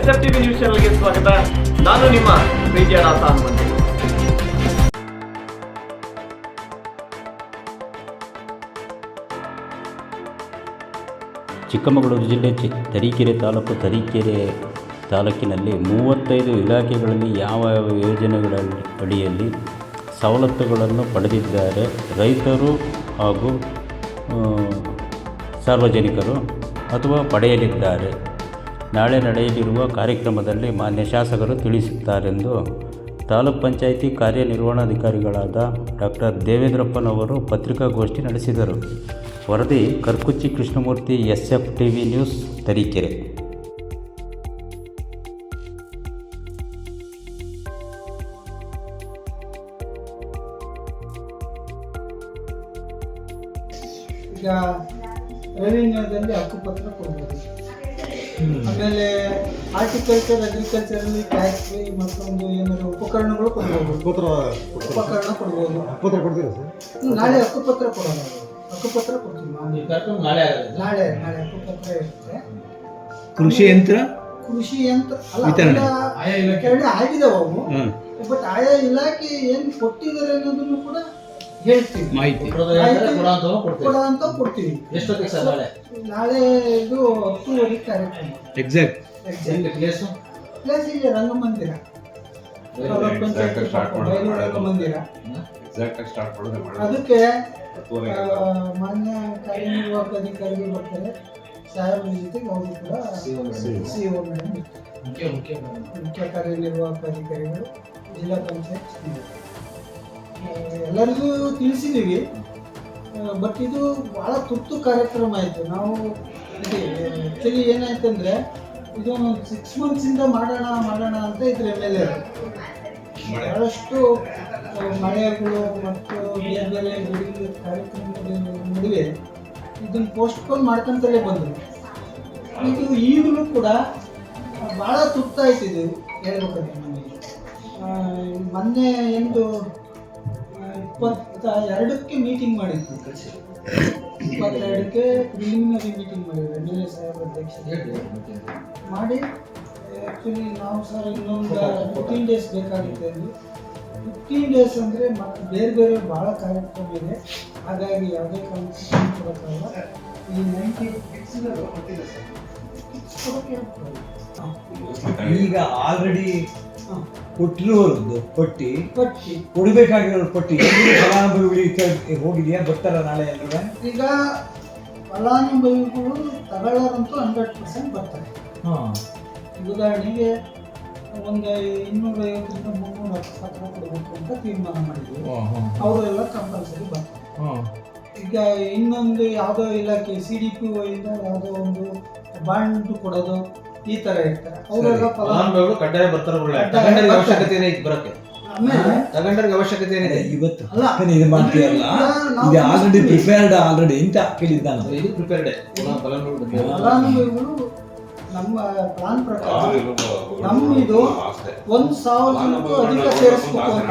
S F TV news ಚಾನಲ್ಗೆ ಸ್ವಾಗತ. ನಾನು ನಿಮ್ಮ ಪ್ರೀತಿಯ ಚಿಕ್ಕಮಗಳೂರು ಜಿಲ್ಲೆ ಚಿ, ತರೀಕೆರೆ ತಾಲೂಕು ತರೀಕೆರೆ ತಾಲೂಕಿನಲ್ಲಿ ಮೂವತ್ತೈದು ಇಲಾಖೆಗಳಲ್ಲಿ ಯಾವ ಯಾವ ಯೋಜನೆಗಳ ಅಡಿಯಲ್ಲಿ ಸವಲತ್ತುಗಳನ್ನು ಪಡೆದಿದ್ದಾರೆ. ರೈತರು ಹಾಗೂ ಸಾರ್ವಜನಿಕರು ಅಥವಾ ಪಡೆಯಲಿದ್ದಾರೆ. ನಾಳೆ ನಡೆಯಲಿರುವ ಕಾರ್ಯಕ್ರಮದಲ್ಲಿ ಮಾನ್ಯ ಶಾಸಕರು ತಿಳಿಸುತ್ತಾರೆಂದು ತಾಲೂಕ್ ಪಂಚಾಯಿತಿ ಕಾರ್ಯನಿರ್ವಹಣಾಧಿಕಾರಿಗಳಾದ ಡಾಕ್ಟರ್ ದೇವೇಂದ್ರಪ್ಪನವರು ಪತ್ರಿಕಾಗೋಷ್ಠಿ ನಡೆಸಿದರು. ವರದಿ Karkuchi Krishnamurthy S F T V news, Tarikere. ಈಗ ರೆವಿನ್ಯೂದಲ್ಲಿ ಹಕ್ಕುಪತ್ರ ಕೊಡ್ಬೋದು. ಆಮೇಲೆ ಹಾರ್ಟಿಕಲ್ಚರ್ ಅಗ್ರಿಕಲ್ಚರ್ ಅಲ್ಲಿ ಟ್ಯಾಕ್ಟ್ರಿ ಮತ್ತೊಂದು ಏನಾದ್ರು ಉಪಕರಣಗಳು ಕೊಡ್ಬೋದು. ಪತ್ರ ಉಪಕರಣ ಕೊಡ್ಬೋದು. ಪತ್ರ ಕೊಡ್ತೀರಾ ಸರ್? ನಾಳೆ ಹಕ್ಕುಪತ್ರ ಕೊಡೋಣ ಹಕ್ಕುಪತ್ರ ಕೊಡ್ತೀವಿ. ನಾವು. ನಾಳೆ ಆಗುತ್ತೆ. ನಾಳೆ ನಾಳೆ ಹಕ್ಕುಪತ್ರ ಇರುತ್ತೆ. ಕೃಷಿ ಯಂತ್ರ? ಕೃಷಿ ಯಂತ್ರ ಅಲ್ಲ ಆಯಾ ಇಲಾಖೆ. ಆಗಿದೆ ಆಗಿದಾವೆ ಅವು. ಬಟ್ ಆಯಾ ಇಲಾಖೆ ಏನ್ ಕೊಟ್ಟಿದ್ದಾರೆ ಅನ್ನೋದನ್ನು ಕೂಡ ಹೇಳ್ತೀವಿ. ಮಾಹಿತಿ. ಕೊಡ ಅಂತ ಕೊಡ್ತೀವಿ. ಎಷ್ಟೊತ್ತಿಗೆ ಸರ್ ನಾಳೆ? ನಾಳೆ ಇದು ಹತ್ತುವರೆ ಕಾರ್ಯಕ್ರಮ. Exact Exact. ಪ್ಲೇಸು ಪ್ಲೇಸ್ ಇಲ್ಲಿ ರಂಗಮಂದಿರ. ರಂಗಮಂದಿರ. ಅದಕ್ಕೆ ಮಾನ್ಯ ಕಾರ್ಯನಿರ್ವಾಹಕ ಅಧಿಕಾರಿಗಳು ಬರ್ತಾರೆ. ಸಾಹೇಬ್ ಜೊತೆಗೆ ಅವರು ಕೂಡ ಸಿ ಒ ಮೇಡಮ್. ಮುಖ್ಯ ಮುಖ್ಯ ಮುಖ್ಯ ಕಾರ್ಯನಿರ್ವಾಹಕ ಅಧಿಕಾರಿಗಳು ಜಿಲ್ಲಾ ಪಂಚಾಯತ್ ಎಲ್ಲರಿಗೂ ತಿಳಿಸಿದ್ದೀವಿ. ಬಟ್ ಇದು ಭಾಳ ತುರ್ತು ಕಾರ್ಯಕ್ರಮ ಆಯಿತು ನಾವು ಆ್ಯಕ್ಚುಲಿ ಏನಾಯ್ತಂದ್ರೆ ಇದು ಒಂದು ಸಿಕ್ಸ್ ಮಂತ್ಸಿಂದ ಮಾಡೋಣ ಮಾಡೋಣ ಅಂತ ಇದ್ರ ಮೇಲೆ ಬಹಳಷ್ಟು ಮಳೆಗಳು ಮತ್ತು ಬೇರೆ ಬೇರೆ ಬೆಳೆಗಳ ಕಾರ್ಯಕ್ರಮಗಳ ನಡುವೆ ಇದನ್ನು ಪೋಸ್ಟ್ಪೋನ್ ಮಾಡ್ಕೊಂತಲೇ ಬಂದರು ಇದು ಈಗಲೂ ಕೂಡ ಭಾಳ ತುರ್ತಾಯ್ತು ಇದು ಹೇಳ್ಬೇಕಂದ್ರೆ ನಮಗೆ ಮೊನ್ನೆ ಎಂದು ಇಪ್ಪತ್ತ ಎರಡಕ್ಕೆ ಮೀಟಿಂಗ್ ಮಾಡಿದ್ವಿ. ಇಪ್ಪತ್ತೆರಡಕ್ಕೆ ಪ್ರಿಲಿಮಿನರಿ ಮೀಟಿಂಗ್ ಮಾಡಿದ್ವಿ. ಎಂ ಎಲ್ ಎ ಸಾಹೇಬ್ ಅಧ್ಯಕ್ಷತೆ ಮಾಡಿ ಆ್ಯಕ್ಚುಲಿ ನಾವು ಸರ್ ಇನ್ನೊಂದು ಫಿಫ್ಟೀನ್ ಡೇಸ್ ಬೇಕಾಗುತ್ತೆ ಅಲ್ಲಿ. ಫಿಫ್ಟೀನ್ ಡೇಸ್ ಅಂದರೆ ಮತ್ತೆ ಬೇರೆ ಬೇರೆ ಭಾಳ ಕಾರ್ಯಕ್ರಮ ಇದೆ. ಹಾಗಾಗಿ ಯಾವುದೇ ಕಾರ್ಯಕ್ರಮ ಕೊಡೋಕ್ಕಾಗಲ್ಲ ಈ ನೈಂಟಿ ಈಗ ಆಲ್ರೆಡಿ ಕೊಟ್ಟಿರುವವರದ್ದು ಪಟ್ಟಿ ಪಟ್ಟಿ. ಕೊಡಬೇಕಾಗಿರೋ ಪಟ್ಟಿ ಫಲಾನುಭವಿಗಳು ಫಲಾನುಭವಿಗಳಿಗೆ ಹೋಗಿದೆಯಾ? ಬರ್ತಾರ ನಾಳೆ ಎಲ್ಲರೂ ಈಗ ಫಲಾನುಭವಿಗಳು ತಗೊಳ್ಳೋರಂತೂ ಹಂಡ್ರೆಡ್ ಪರ್ಸೆಂಟ್ ಬರ್ತಾರೆ. ಹಾಂ. ಉದಾಹರಣೆಗೆ ಒಂದು ಇನ್ನೂರೈವತ್ತರಿಂದ ಮುನ್ನೂರ ಹತ್ತು ಸಾವಿರ ಕೊಡಬೇಕು ಅಂತ ತೀರ್ಮಾನ ಮಾಡಿದ್ವಿ ಅವರೆಲ್ಲ ಕಂಪಲ್ಸರಿ ಬರ್ತಾರೆ. ಹಾಂ. ಈಗ ಇನ್ನೊಂದು ಯಾವುದೋ ಇಲಾಖೆ ಸಿ ಡಿ ಪಿ ಇಂದ ಯಾವುದೋ ಒಂದು ಬಾಂಡ್ ಕೊಡೋದು ಈ ತರ ಇರ್ತಾರೆ. ಅವರೆಲ್ಲ ಫಲಾನುಭವಿ ಫಲಾನುಭವಿಗಳು ಕಡ್ಡಾಯ ಬರ್ತಾರೆ ಒಳ್ಳೆ ತಗೊಂಡರಿಗೆ. ಅವಶ್ಯಕತೆ ಏನಿದೆ ಬರಕ್ಕೆ? ಆಮೇಲೆ ತಗೊಂಡರಿಗೆ ಅವಶ್ಯಕತೆ ಏನಿದೆ? ಇವತ್ತು ಅಲ್ಲ. ಅಕ್ಕನೇ ಇದು ಮಾಡ್ತೀರಲ್ಲ ಈಗ ಇದು ಆಲ್ರೆಡಿ ಪ್ರಿಪೇರ್ಡ್ ಆಲ್ರೆಡಿ ಅಂತ ಕೇಳಿದ್ದ ನಾನು ಇದು ಪ್ರಿಪೇರ್ಡ್ ಫಲಾನುಭವಿಗಳು ನಮ್ಮ ಪ್ಲಾನ್ ಪ್ರಕಾರ ನಮ್ಮ ಇದು ಒಂದು ಸಾವಿರ ಅಧಿಕ ಸೇರಿಸ್ಬೇಕು ಅಂತ.